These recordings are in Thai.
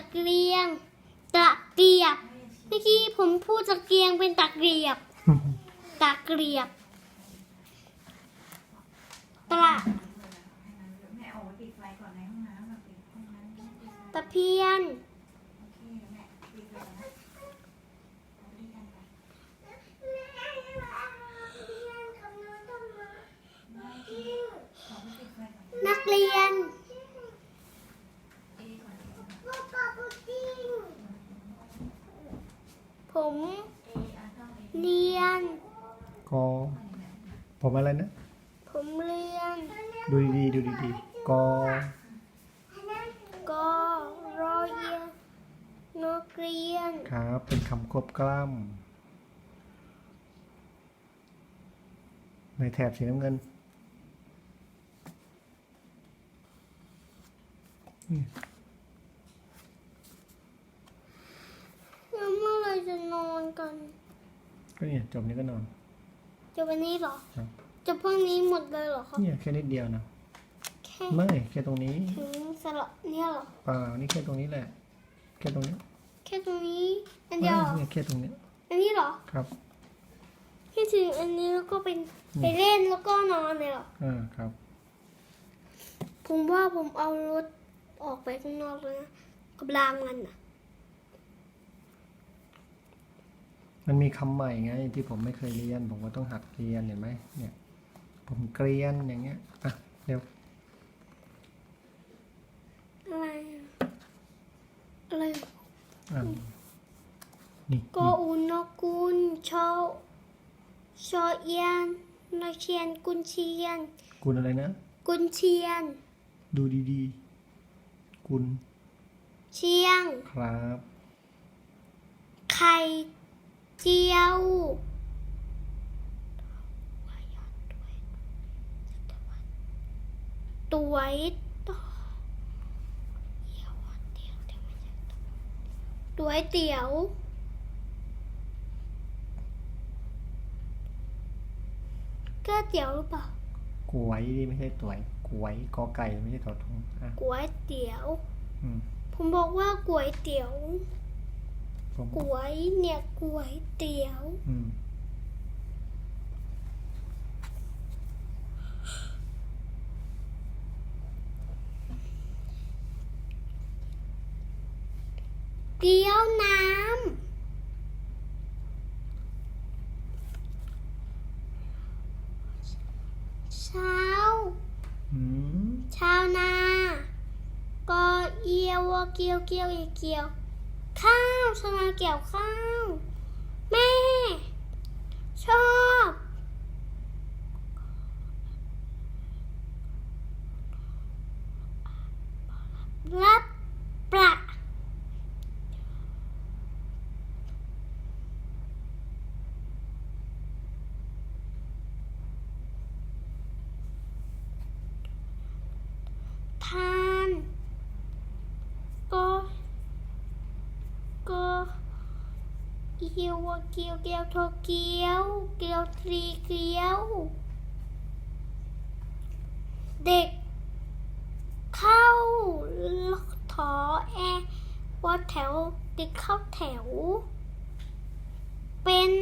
ะเกียง ตะเกียบเมื่อกี้ผมพูดตะเกียงเป็นตะเกียบ ตะเกียบ ตะตะเพียน ผมเออะต้องเอเรียน กอ ผมอะไรนะ ผมเรียน ดูดีๆ ดูดีๆ กอ กอรอเอียนนกเรียน ครับ เป็นคำควบกล้ำในแถบสีน้ำเงิน นี่ แล้วเมื่อไหรจะ นอนกันก็เนี่ยจบนี้ก็นอนจะวันนี้เหรอครับจะพรุ่งนี้หมดเลยเหรอครับเนี่ยแค่นิดเดียวนะแค่ไม่แค่ตรงนี้ถึงสละเนี่ยเหรอเปล่านี่แค่ตรงนี้แหละ แค่ตรงนี้ แค่ตรงนี้อันเดียวเหรอเนี่ยแค่ตรงนี้ อันนี้เหรอครับแค่ถึงอันนี้แล้วก็เป็นไปเล่นแล้วก็นอนเลยเหรออ่าครับ ผมว่าผมเอารถออกไปข้างนอกเลยนะกับรางมันอะ มันมีคำใหม่ไงที่ผมไม่เคยเรียน ผมก็ต้องหัดเรียนเห็นไหมเนี่ยผมเกรียนอย่างเงี้ยอะเร็วอะไรอะอะไรอะนี่ก็อุนนกุลชอชอเอียนนอเชียนกุนเชียน กุลอะไรนะ กุนเชียน ดูดีๆ กุลเชียงครับ ไข่ เจียวตัวต่อเดี๋ยวเดี๋ยวเดี๋ยวไม่ใช่ตัวเตี๋ยวก็เตี๋ยวหรือเปล่ากวยดิไม่ใช่ตวยกวยกอไก่ไม่ใช่ถอทงอะก๋วยเตี๋ยว อืม ผมบอกว่าก๋วยเตี๋ยว ผมก๋วยเนี่ยก๋วยเตี๋ยว อืมเกี๊ยวน้ำ เช้าอืมชาวนา ก็เอียววอเกียวเกียวอีเกียว ข้าวชาวนาเกี่ยวข้าว แม่ ชอบ รับประทานก็ก็ เอียววอเกียวเกียวโทเกียวเกียวทรีเกียว เด็ก เข้าถอแอวัดแถวเด็กเข้าแถว เป็น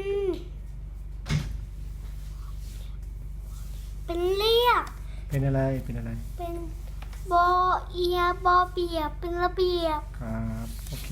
เป็นเรียบเป็นอะไร เป็นอะไร เป็นบอเอียบอเบียบเป็นระเบียบ ครับ โอเค